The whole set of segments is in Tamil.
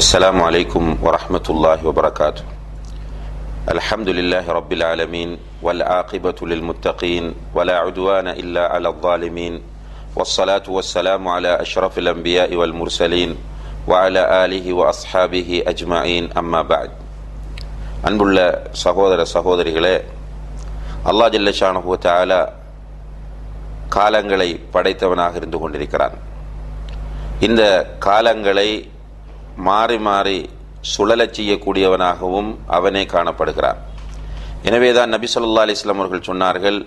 السلام عليكم ورحمة الله وبركاته الحمد لله رب العالمين والعاقبة للمتقين ولا عدوان إلا على الظالمين والصلاة والسلام على أشرف الأنبياء والمرسلين وعلى آله وأصحابه أجمعين أما بعد அன்புள்ள சகோதர சகோதரிகளே அல்லா ஜல்லஷானஹு தாலா காலங்களை படைத்தவனாக இருந்து கொண்டிருக்கிறான் இந்த காலங்களை மாறி மாறி சுழலச் செய்யக்கூடியவனாகவும் அவனே காணப்படுகிறான். எனவேதான் நபி சொல்லா அலிஸ்லாம் அவர்கள் சொன்னார்கள்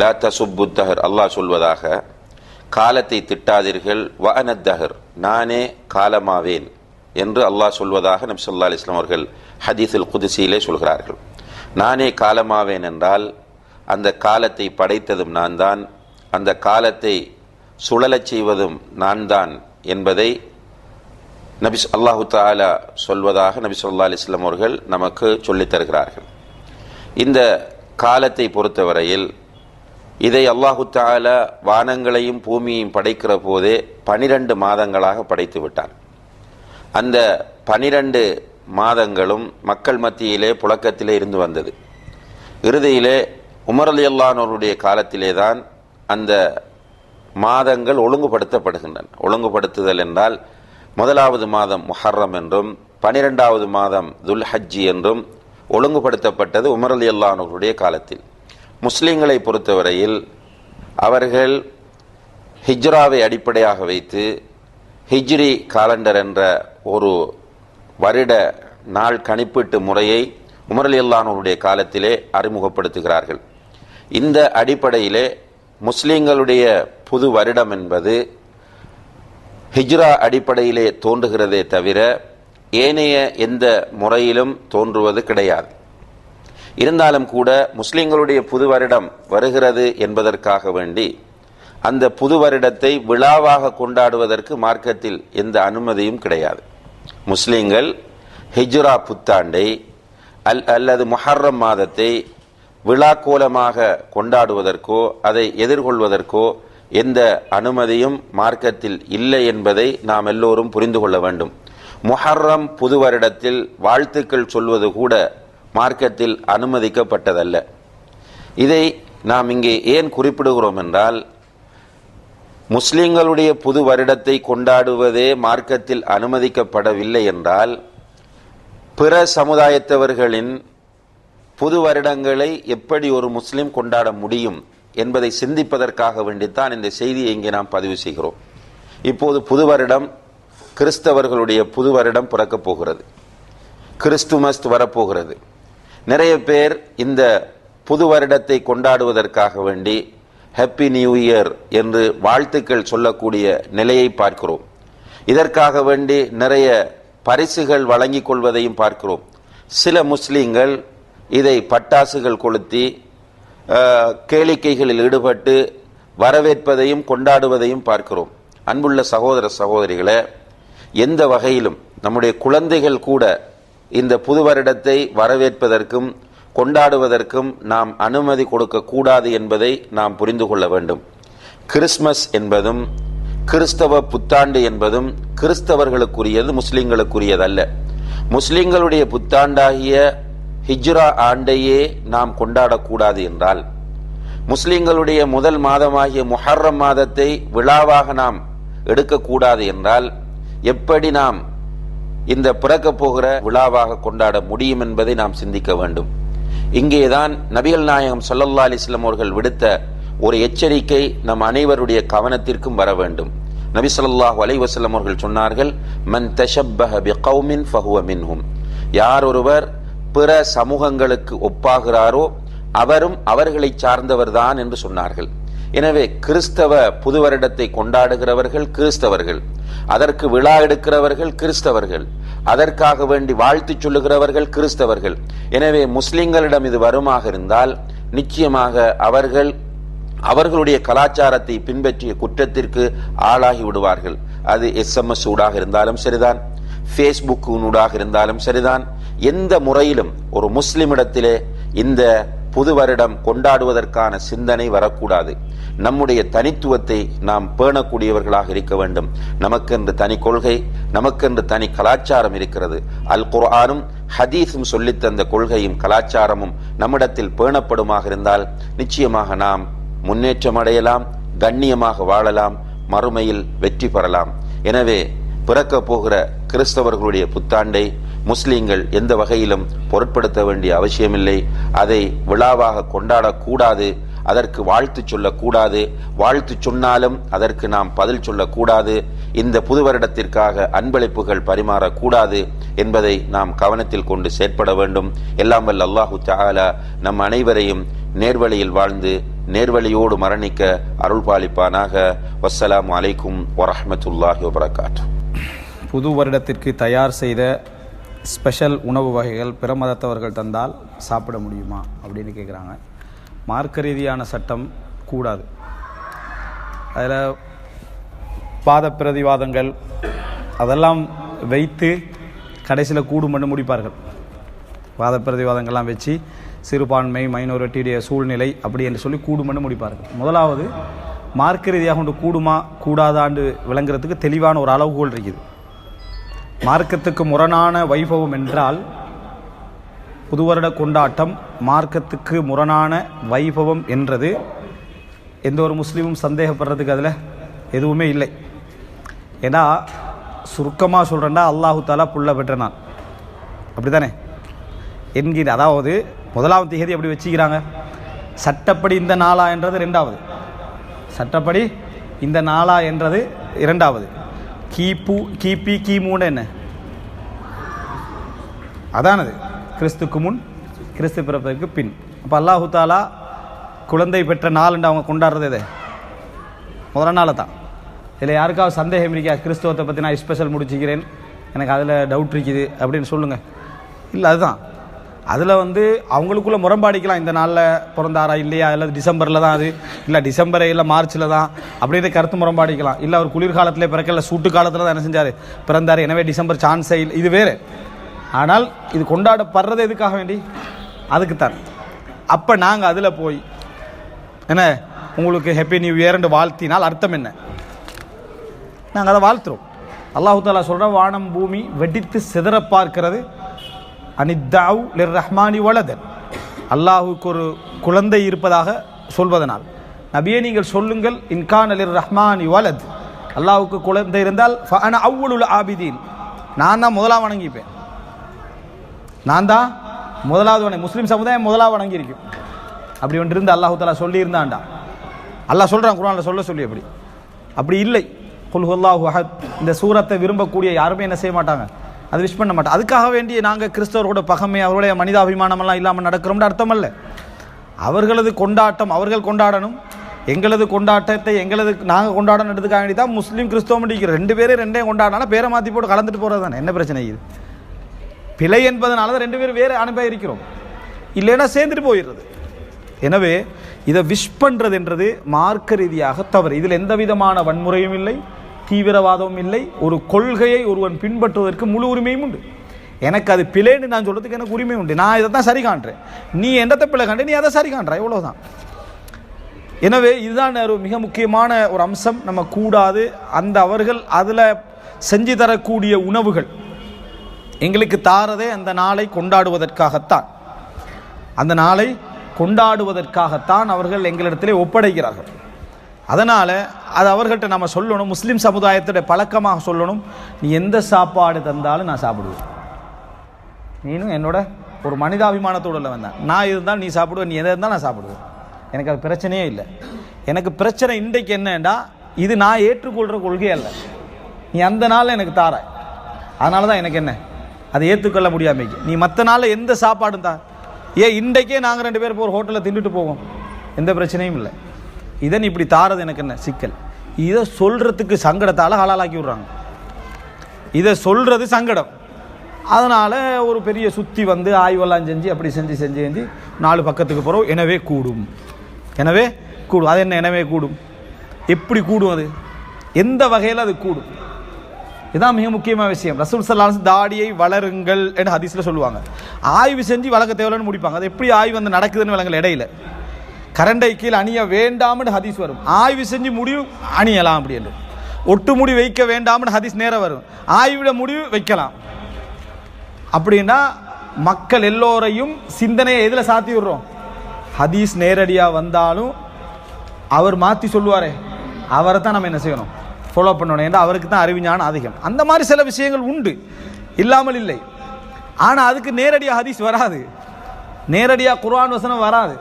லா தசுப்புத்தஹர் அல்லாஹ் சொல்வதாக காலத்தை திட்டாதீர்கள் வஅனத்தஹர் நானே காலமாவேன் என்று அல்லாஹ் சொல்வதாக நபி சொல்லா அலிஸ்லாம் அவர்கள் ஹதீஸில் குதிசியிலே சொல்கிறார்கள். நானே காலமாவேன் என்றால் அந்த காலத்தை படைத்ததும் நான் தான் அந்த காலத்தை சுழலச் செய்வதும் நான் தான் என்பதை நபி அல்லாஹு தாலா சொல்வதாக நபி சொல்லா அலிஸ்லாம் அவர்கள் நமக்கு சொல்லித் தருகிறார்கள். இந்த காலத்தை பொறுத்தவரையில் இதை அல்லாஹு தாலா வானங்களையும் பூமியையும் படைக்கிற போதே பனிரெண்டு மாதங்களாக படைத்து விட்டான். அந்த பனிரெண்டு மாதங்களும் மக்கள் மத்தியிலே புழக்கத்திலே இருந்து வந்தது. இறுதியிலே உமர் அலி அல்லானோருடைய காலத்திலே தான் அந்த மாதங்கள் ஒழுங்குபடுத்தப்படுகின்றன. ஒழுங்குபடுத்துதல் என்றால் முதலாவது மாதம் முஹர்ரம் என்றும் பனிரெண்டாவது மாதம் துல் ஹஜ்ஜி என்றும் ஒழுங்குபடுத்தப்பட்டது உமர் அலி அல்லானவருடைய காலத்தில். முஸ்லீம்களை பொறுத்தவரையில் அவர்கள் ஹிஜ்ராவை அடிப்படையாக வைத்து ஹிஜ்ரி காலண்டர் என்ற ஒரு வருட நாள் கணிப்பீட்டு முறையை உமர் அலி அல்லானவருடைய காலத்திலே அறிமுகப்படுத்துகிறார்கள். இந்த அடிப்படையிலே முஸ்லீம்களுடைய புது வருடம் என்பது ஹிஜ்ரா அடிப்படையிலே தோன்றுகிறதே தவிர ஏனைய எந்த முறையிலும் தோன்றுவது கிடையாது. இருந்தாலும் கூட முஸ்லிம்களுடைய புது வருடம் வருகிறது என்பதற்காக வேண்டி அந்த புது வருடத்தை விழாவாக கொண்டாடுவதற்கு மார்க்கத்தில் எந்த அனுமதியும் கிடையாது. முஸ்லிம்கள் ஹிஜ்ரா புத்தாண்டை அல் அல்லது மொஹர்ரம் மாதத்தை விழாக்கோலமாக கொண்டாடுவதற்கோ அதை எதிர்கொள்வதற்கோ எந்த அனுமதியும் மார்க்கத்தில் இல்லை என்பதை நாம் எல்லோரும் புரிந்து கொள்ள வேண்டும். முஹர்ரம் புது வருடத்தில் வாழ்த்துக்கள் சொல்வது கூட மார்க்கத்தில் அனுமதிக்கப்பட்டதல்ல. இதை நாம் இங்கே ஏன் குறிப்பிடுகிறோம் என்றால் முஸ்லிம்களுடைய புது வருடத்தை கொண்டாடுவதே மார்க்கத்தில் அனுமதிக்கப்படவில்லை என்றால் பிற சமுதாயத்தவர்களின் புது வருடங்களை எப்படி ஒரு முஸ்லிம் கொண்டாட முடியும்? என்பதை சிந்திப்பதற்காக வேண்டித்தான் இந்த செய்தியை இங்கே நாம் பதிவு செய்கிறோம். இப்போது புது வருடம் கிறிஸ்தவர்களுடைய புது வருடம் பிறக்கப் போகிறது. கிறிஸ்துமஸ் வரப்போகிறது. நிறைய பேர் இந்த புது வருடத்தை கொண்டாடுவதற்காக வேண்டி ஹாப்பி நியூ இயர் என்று வாழ்த்துக்கள் சொல்லக்கூடிய நிலையை பார்க்கிறோம். இதற்காக வேண்டி நிறைய பரிசுகள் வழங்கிக் கொள்வதையும் பார்க்கிறோம். சில முஸ்லீம்கள் இதை பட்டாசுகள் கொளுத்தி கேளிக்கைகளில் ஈடுபட்டு வரவேற்பதையும் கொண்டாடுவதையும் பார்க்கிறோம். அன்புள்ள சகோதர சகோதரிகளை எந்த வகையிலும் நம்முடைய குழந்தைகள் கூட இந்த புது வருடத்தை வரவேற்பதற்கும் கொண்டாடுவதற்கும் நாம் அனுமதி கொடுக்கக்கூடாது என்பதை நாம் புரிந்து கொள்ள வேண்டும். கிறிஸ்மஸ் என்பதும் கிறிஸ்தவ புத்தாண்டு என்பதும் கிறிஸ்தவர்களுக்குரியது முஸ்லிம்களுக்குரியதல்ல. முஸ்லிம்களுடைய புத்தாண்டாகிய ஹிஜ்ரா ஆண்டையே நாம் கொண்டாடக்கூடாது என்றால் முஸ்லிம்களுடைய முதல் மாதமாகிய முஹர்ரம் மாதத்தை விழாவாக நாம் எடுக்கக்கூடாது என்றால் எப்படி நாம் இந்த பிறக்கப் போகிற விழாவாக கொண்டாட முடியும் என்பதை நாம் சிந்திக்க வேண்டும். இங்கேதான் நபிகள் நாயகம் சொல்லல்லா அலிஸ்லாம் அவர்கள் விடுத்த ஒரு எச்சரிக்கை நம் அனைவருடைய கவனத்திற்கும் வர வேண்டும். நபி சொல்லாஹு அலைவசல்லம் அவர்கள் சொன்னார்கள் மன் தஷப்பஹ பி கௌமின் ஃபஹுவ மின்ஹும். யார் ஒருவர் பிற சமூகங்களுக்கு ஒப்பாகிறாரோ அவரும் அவர்களை சார்ந்தவர்தான் என்று சொன்னார்கள். எனவே கிறிஸ்தவ புது வருடத்தை கொண்டாடுகிறவர்கள் கிறிஸ்தவர்கள். அதற்கு விழா எடுக்கிறவர்கள் கிறிஸ்தவர்கள். அதற்காக வேண்டி வாழ்த்து சொல்லுகிறவர்கள் கிறிஸ்தவர்கள். எனவே முஸ்லிம்களிடம் இது வருமாக இருந்தால் நிச்சயமாக அவர்கள் அவர்களுடைய கலாச்சாரத்தை பின்பற்றிய குற்றத்திற்கு ஆளாகி விடுவார்கள். அது எஸ்எம்எஸ் ஊடாக இருந்தாலும் சரிதான். ஃபேஸ்புக் ஊடாக இருந்தாலும் சரிதான். எந்த முறையிலும் ஒரு முஸ்லிமிடத்திலே இந்த புது வருடம் கொண்டாடுவதற்கான சிந்தனை வரக்கூடாது. நம்முடைய தனித்துவத்தை நாம் பேணக்கூடியவர்களாக இருக்க வேண்டும். நமக்கென்று தனி கொள்கை நமக்கென்று தனி கலாச்சாரம் இருக்கிறது. அல் குர்ஆனும் ஹதீஸும் சொல்லித் தந்த கொள்கையும் கலாச்சாரமும் நம்மிடத்தில் பேணப்படுமாக இருந்தால் நிச்சயமாக நாம் முன்னேற்றம் அடையலாம் கண்ணியமாக வாழலாம் மறுமையில் வெற்றி பெறலாம். எனவே பிறக்க போகிற கிறிஸ்தவர்களுடைய புத்தாண்டை முஸ்லீம்கள் எந்த வகையிலும் பொருட்படுத்த வேண்டிய அவசியமில்லை. அதை விழாவாக கொண்டாடக்கூடாது. அதற்கு வாழ்த்து சொல்லக்கூடாது. வாழ்த்து சொன்னாலும் அதற்கு நாம் பதில் சொல்லக்கூடாது. இந்த புது வருடத்திற்காக அன்பளிப்புகள் பரிமாறக்கூடாது என்பதை நாம் கவனத்தில் கொண்டு செயற்பட வேண்டும். எல்லாம் வல்ல அல்லாஹு தாலா நம் அனைவரையும் நேர்வழியில் வாழ்ந்து நேர்வழியோடு மரணிக்க அருள் பாலிப்பானாக அலைக்கும் வரமத்துல்லாஹி வபரகாத்து புது வருடத்திற்கு தயார் செய்த ஸ்பெஷல் உணவு வகைகள் பிற மதத்தவர்கள் தந்தால் சாப்பிட முடியுமா அப்படின்னு கேட்குறாங்க மார்க்க ரீதியான சட்டம் கூடாது. அதில் பாத பிரதிவாதங்கள் அதெல்லாம் வைத்து கடைசியில் கூடுமென்று முடிப்பார்கள். வாத பிரதிவாதங்கள்லாம் வச்சு சிறுபான்மை மைனாரிட்டியுடைய சூழ்நிலை அப்படி என்று சொல்லி கூடுமென்று முடிப்பார்கள். முதலாவது மார்க்க ரீதியாக கொண்டு கூடுமா கூடாதாண்டு விளங்குறதுக்கு தெளிவான ஒரு அளவுகோல் இருக்குது. மார்க்கத்துக்கு முரணான வைபவம் என்றால் புது வருட கொண்டாட்டம் மார்க்கத்துக்கு முரணான வைபவம் என்றது. எந்த ஒரு முஸ்லீமும் சந்தேகப்படுறதுக்கு அதில் எதுவுமே இல்லை. ஏன்னா சுருக்கமாக சொல்கிறேன்டா அல்லாஹு தாலா புள்ள பெற்றனான். அப்படி தானே என்கிற அதாவது முதலாம் தேதி எப்படி வச்சுக்கிறாங்க. சட்டப்படி இந்த நாளா என்றது ரெண்டாவது. சட்டப்படி இந்த நாளா என்றது இரண்டாவது. கிபு கிபி கிமுன்னு என்ன? அதானது. கிறிஸ்துக்கு முன் கிறிஸ்து பிறப்பதற்கு பின். அப்போ அல்லாஹு தாலா குழந்தை பெற்ற நாள்ண்டு அவங்க கொண்டாடுறது இது முதல் நாள் தான். இதில் யாருக்காவது சந்தேகம் இருக்கா? கிறிஸ்துவத்தை பற்றி நான் ஸ்பெஷல் முடிச்சுக்கிறேன். எனக்கு அதில் டவுட் இருக்குது அப்படின்னு சொல்லுங்கள் இல்லை அதுதான். அதில் வந்து அவங்களுக்குள்ள முரம்பாடிக்கலாம் இந்த நாளில் பிறந்தாரா இல்லையா? இல்லை டிசம்பரில் தான் அது. இல்லை டிசம்பர் இல்லை மார்ச்சில் தான் அப்படின்ற கருத்து முரம்பாடிக்கலாம் இல்லை அவர் குளிர்காலத்திலே பிறக்கல சூட்டு காலத்தில் தான் என்ன செஞ்சார்? பிறந்தார். எனவே டிசம்பர் சான்ஸே இல்லை. இது வேறு. ஆனால் இது கொண்டாடப்படுறது எதுக்காக வேண்டி? அதுக்குத்தான். அப்போ நாங்கள் அதில் போய் என்ன உங்களுக்கு ஹெப்பி நியூ இயர்ன்னு வாழ்த்தினால் அர்த்தம் என்ன? நாங்கள் அதை வாழ்த்துறோம். அல்லாஹு தாலா சொல்கிற வானம் பூமி வெடித்து சிதற பார்க்கிறது அனித்தாவ் லிர் ரஹ்மானி வலதன். அல்லாஹுக்கு ஒரு குழந்தை இருப்பதாக சொல்வதனால். நபியே நீங்கள் சொல்லுங்கள் இன்கான் அலிர் ரஹ்மானி வலத். அல்லாஹுக்கு குழந்தை இருந்தால் ஃபஅன அவ்வளுல் ஆபிதீன். நான் தான் முதலாக வணங்கிப்பேன். நான் தான் முதலாவது வணங்கி முஸ்லீம் சமுதாயம் முதலாக வணங்கியிருக்கும். அப்படி ஒன்று இருந்து அல்லாஹு தாலா சொல்லியிருந்தான்டா. அல்லாஹ் சொல்கிறான் குரானில் சொல்ல சொல்லி அப்படி. அப்படி இல்லை. குல்ஹுல்லாஹு அஹத். இந்த சூரத்தை விரும்பக்கூடிய யாருமே என்ன செய்ய மாட்டாங்க? அது விஷ் பண்ண மாட்டோம். அதுக்காக வேண்டிய நாங்கள் கிறிஸ்தவர்களோட பகமை அவருடைய மனிதாபிமானமெல்லாம் இல்லாமல் நடக்கிறோம்னு அர்த்தம் அல்ல அவர்களது கொண்டாட்டம் அவர்கள் கொண்டாடணும். எங்களது கொண்டாட்டத்தை எங்களது நாங்கள் கொண்டாடணுன்றதுக்காக வேண்டி தான் முஸ்லீம் கிறிஸ்தவம் ரெண்டு பேரும் ரெண்டையும் கொண்டாடினாலும் பேரை மாற்றி போட்டு கலந்துட்டு போகிறது தானே? என்ன பிரச்சனை இது? பிழை என்பதனால தான் ரெண்டு பேரும் வேறு அனுப்ப இருக்கிறோம் இல்லைன்னா சேர்ந்துட்டு போயிடுறது. எனவே இதை விஷ் பண்ணுறது என்றது மார்க்க ரீதியாக தவறு. இதில் எந்த விதமான வன்முறையும் இல்லை. தீவிரவாதமும் இல்லை ஒரு கொள்கையை ஒருவன் பின்பற்றுவதற்கு முழு உரிமையும் உண்டு. எனக்கு அது பிழைன்னு நான் சொல்கிறதுக்கு எனக்கு உரிமை உண்டு. நான் இதை தான் சரி காண்றேன். நீ என்னத்தை பிழை காண்ற? நீ அதை சரி காண்ற. இவ்வளோதான் எனவே இதுதான் ஒரு மிக முக்கியமான ஒரு அம்சம். நம்ம கூடாது. அந்த அவர்கள் அதில் செஞ்சு தரக்கூடிய உணவுகள் எங்களுக்கு தாரதே அந்த நாளை கொண்டாடுவதற்காகத்தான். அந்த நாளை கொண்டாடுவதற்காகத்தான் அவர்கள் எங்களிடத்திலே ஒப்படைக்கிறார்கள். அதனால் அது அவர்கிட்ட நம்ம சொல்லணும் முஸ்லீம் சமுதாயத்துடைய பழக்கமாக சொல்லணும். நீ எந்த சாப்பாடு தந்தாலும் நான் சாப்பிடுவேன். நீனும் என்னோட ஒரு மனிதாபிமானத்தோடு வந்தேன். நான் இருந்தால் நீ சாப்பிடுவேன் நீ எதை இருந்தால் நான் சாப்பிடுவேன். எனக்கு அது பிரச்சனையே இல்லை. எனக்கு பிரச்சனை இன்றைக்கு என்னண்டா இது நான் ஏற்றுக்கொள்கிற கொள்கை அல்ல. நீ அந்த நாளில் எனக்கு தார. அதனால தான் எனக்கு என்ன? அதை ஏற்றுக்கொள்ள முடியாமைக்கு நீ மற்ற நாளில் எந்த சாப்பாடும் தான் ஏன் இன்றைக்கே நாங்கள் ரெண்டு பேர் ஒரு ஹோட்டலில் தின்னுட்டு போவோம். எந்த பிரச்சனையும் இல்லை. இதன் இப்படி தாரது எனக்கு என்ன? சிக்கல். இதை சொல்கிறதுக்கு சங்கடத்தால் ஹலாலாக்கி விட்றாங்க. இதை சொல்கிறது சங்கடம். அதனால் ஒரு பெரிய சுற்றி வந்து ஆய்வெல்லாம் செஞ்சு அப்படி செஞ்சு செஞ்சு செஞ்சு நாலு பக்கத்துக்கு போகிறோம் எனவே கூடும். எனவே கூடும். அது என்ன? எனவே கூடும். எப்படி கூடும் அது? எந்த வகையில் அது கூடும்? இதான் மிக முக்கியமான விஷயம். ரசூல் சல்லாஸ் தாடியை வளருங்கள் என்று ஹதீஸில் சொல்லுவாங்க. ஆய்வு செஞ்சு வளர்க்க தேவையில்லைன்னு முடிப்பாங்க. அது எப்படி ஆய்வு வந்து நடக்குதுன்னு விளங்கல இடையில. கரண்டை கீழ் அணிய வேண்டாம்னு ஹதீஸ் வரும். ஆய்வு செஞ்சு முடிவு அணியலாம் அப்படி என்று. ஒட்டு முடி வைக்க வேண்டாம்னு ஹதீஸ் நேரம் வரும். ஆய்விட முடிவு வைக்கலாம். அப்படின்னா மக்கள் எல்லோரையும் சிந்தனையை எதில் சாத்தி விடுறோம்? ஹதீஸ் நேரடியாக வந்தாலும் அவர் மாற்றி சொல்லுவாரே. அவரை தான் நம்ம என்ன செய்யணும்? ஃபாலோ பண்ணணும். என்று அவருக்கு தான் அறிவிஞானம் அதிகம். அந்த மாதிரி சில விஷயங்கள் உண்டு. இல்லாமல் இல்லை. ஆனால் அதுக்கு நேரடியாக ஹதீஸ் வராது. நேரடியாக குர்ஆன் வசனம் வராது.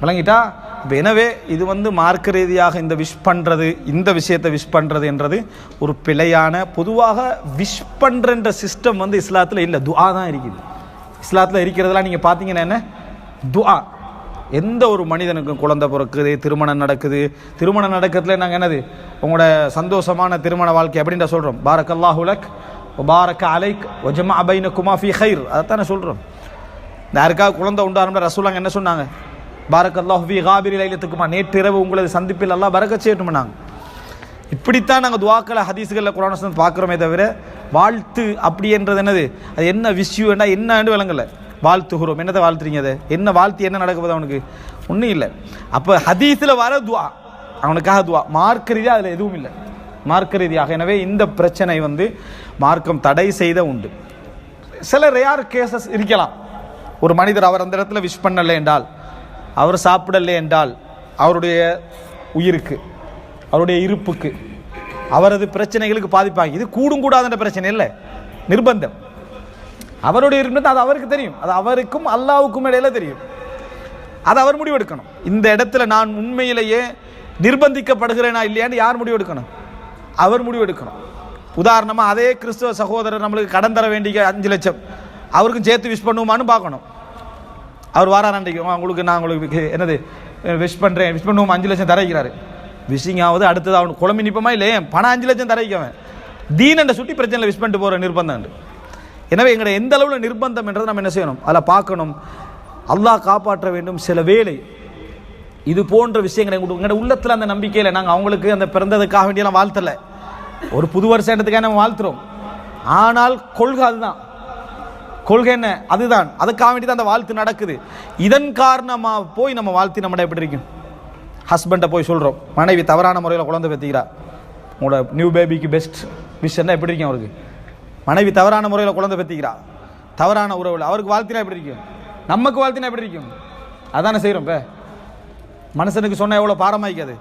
விளங்கிட்டா? இப்போ எனவே இது வந்து மார்க்க ரீதியாக இந்த விஷ் பண்ணுறது இந்த விஷயத்தை விஷ் பண்ணுறது என்றது ஒரு பிழையான பொதுவாக விஷ் பண்ணுறன்ற சிஸ்டம் வந்து இஸ்லாத்தில் இல்லை. துஆ தான் இருக்குது. இஸ்லாத்தில் இருக்கிறதெல்லாம் நீங்கள் பார்த்தீங்கன்னா என்ன? துஆ. எந்த ஒரு மனிதனுக்கும் குழந்தை பிறக்குது திருமணம் நடக்குது. திருமணம் நடக்கிறதுல நாங்கள் என்னது? உங்களோட சந்தோஷமான திருமண வாழ்க்கை அப்படின்ற சொல்கிறோம் பாரக் அல்லாஹுலக் பாரக் அலைக் ஒஜமா அபைன குமாஃபி ஹைர் அதைத்தானே சொல்கிறோம் யாருக்காவது குழந்தை உண்டாருன்ற ரசூலாங்க என்ன சொன்னாங்க? பாரக்கல்லாஹி காபிரி லைலத்துக்குமா நேற்று இரவு உங்களது சந்திப்பில் எல்லாம் பறக்க செய்யணும் நாங்கள் இப்படித்தான் நாங்கள் துவாக்களை ஹதீஸ்களில் குரான் வசனம் பார்க்குறோமே தவிர வாழ்த்து அப்படின்றது என்னது? அது என்ன விஷயம்னா என்னன்னு விளங்கலை? வாழ்த்துகிறோம். என்னதை வாழ்த்துறீங்க அதை? என்ன வாழ்த்து என்ன நடக்குது அவனுக்கு? ஒன்றும் இல்லை. அப்போ ஹதீஸில் வர துவா. அவனுக்காக துவா. மார்க்க ரீதியாக அதில் எதுவும் இல்லை. மார்க்க ரீதியாக. எனவே இந்த பிரச்சனை வந்து மார்க்கம் தடை செய்த உண்டு. சில ரேர் கேசஸ் இருக்கலாம். ஒரு மனிதர் அவர் அந்த இடத்துல விஷ் பண்ணலை என்றால் அவர் சாப்பிடலை என்றால் அவருடைய உயிருக்கு அவருடைய இருப்புக்கு அவரது பிரச்சனைகளுக்கு பாதிப்பாங்க இது கூடும் கூடாதுன்ற பிரச்சனை இல்லை. நிர்பந்தம். அவருடைய இருப்பு அது அவருக்கு தெரியும். அது அவருக்கும் அல்லாவுக்கும் இடையில தெரியும். அது அவர் முடிவெடுக்கணும். இந்த இடத்துல நான் உண்மையிலேயே நிர்பந்திக்கப்படுகிறேனா இல்லையான்னு யார் முடிவெடுக்கணும்? அவர் முடிவெடுக்கணும். உதாரணமாக அதே கிறிஸ்துவ சகோதரர் நம்மளுக்கு கடன் தர வேண்டிய அஞ்சு லட்சம் அவருக்கும் சேர்த்து விஷ் பண்ணுவோமான்னு பார்க்கணும். அவர் வாரார் அன்றைக்கு. உங்களுக்கு நான் உங்களுக்கு என்னது விஷ் பண்ணுறேன் விஷ் பண்ணுவோம் அஞ்சு லட்சம் தரைக்கிறாரு விஷிங் ஆகுது அடுத்தது அவனுக்கு குழம்பு நிற்பமா இல்லை பணம் அஞ்சு லட்சம் தரைக்கவன் தீனண்ட சுட்டி பிரச்சனையில் விஷ் பண்ணிட்டு போகிற நிர்பந்தம் எனவே எங்களை எந்த அளவில் நிர்பந்தம் என்றதை நம்ம என்ன செய்யணும்? அதில் பார்க்கணும். அல்லாஹ் காப்பாற்ற வேண்டும் சில வேலை. இது போன்ற விஷயங்களை எங்களுக்கு எங்களோட உள்ளத்தில் அந்த நம்பிக்கையில் நாங்கள் அவங்களுக்கு அந்த பிறந்ததுக்காக வேண்டியெல்லாம் வாழ்த்தலை. ஒரு புது வருஷத்துக்காக நம்ம வாழ்த்துறோம். ஆனால் கொள்கை அதுதான். கொள்கை என்ன? அதுதான். அதுக்காக வேண்டி தான் அந்த வாழ்த்து நடக்குது. இதன் காரணமாக போய் நம்ம வாழ்த்து நம்மட எப்படி இருக்கும் ஹஸ்பண்டை போய் சொல்கிறோம் மனைவி தவறான முறையில் குழந்தை பெற்றிக்கிறா. உங்களோட நியூ பேபிக்கு பெஸ்ட் விஷயம்னா எப்படி இருக்கும் அவருக்கு? மனைவி தவறான முறையில் குழந்தை பெற்றிக்கிறா. தவறான உறவில். அவருக்கு வாழ்த்தினா எப்படி இருக்கும் நமக்கு வாழ்த்தினா எப்படி இருக்கும் அதானே செய்கிறோம் இப்போ மனுஷனுக்கு சொன்னால் எவ்வளோ பாரமாய்க்காது.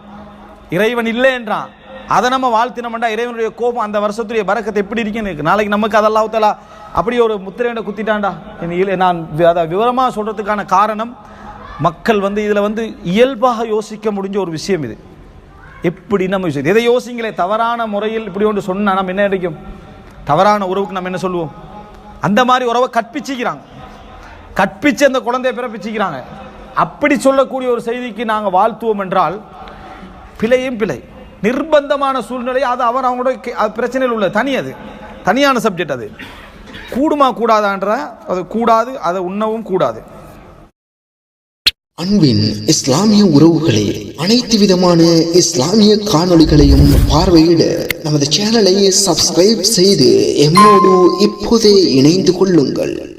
இறைவன் இல்லை என்றான் அதை நம்ம வாழ்த்தினோம்டா இறைவனுடைய கோபம் அந்த வருஷத்துடைய பறக்கத்தை எப்படி இருக்குன்னு நாளைக்கு நமக்கு அதெல்லாம் ஊத்தலா அப்படி ஒரு முத்திரையிட குத்திட்டான்டா. இனி நான் அதை விவரமாக சொல்கிறதுக்கான காரணம் மக்கள் வந்து இதில் வந்து இயல்பாக யோசிக்க முடிஞ்ச ஒரு விஷயம் இது. எப்படி நம்ம விஷயம் எதை யோசிங்களே தவறான முறையில் இப்படி ஒன்று சொன்னால் நம்ம என்ன கிடைக்கும் தவறான உறவுக்கு நம்ம என்ன சொல்லுவோம்? அந்த மாதிரி உறவை கற்பிச்சிக்கிறாங்க. கற்பிச்சு அந்த குழந்தையை பிறப்பிச்சிக்கிறாங்க. அப்படி சொல்லக்கூடிய ஒரு செய்திக்கு நாங்கள் வாழ்த்துவோம் என்றால் பிழையும் பிழை. நிர்பந்தமான சூழ்நிலை அது அவர் அவங்களோட கே- பிரச்சனையில் உள்ள தனி அது. தனியான சப்ஜெக்ட் அது. கூடுமா கூடாதான்ற அது கூடாது அதை உண்ணவும் கூடாது. அன்பின் இஸ்லாமிய உறவுகளே அனைத்து விதமான இஸ்லாமிய காணொளிகளையும் பார்வையிட நமது சேனலை சப்ஸ்கிரைப் செய்து எம்மோடு இப்போதே இணைந்து கொள்ளுங்கள்.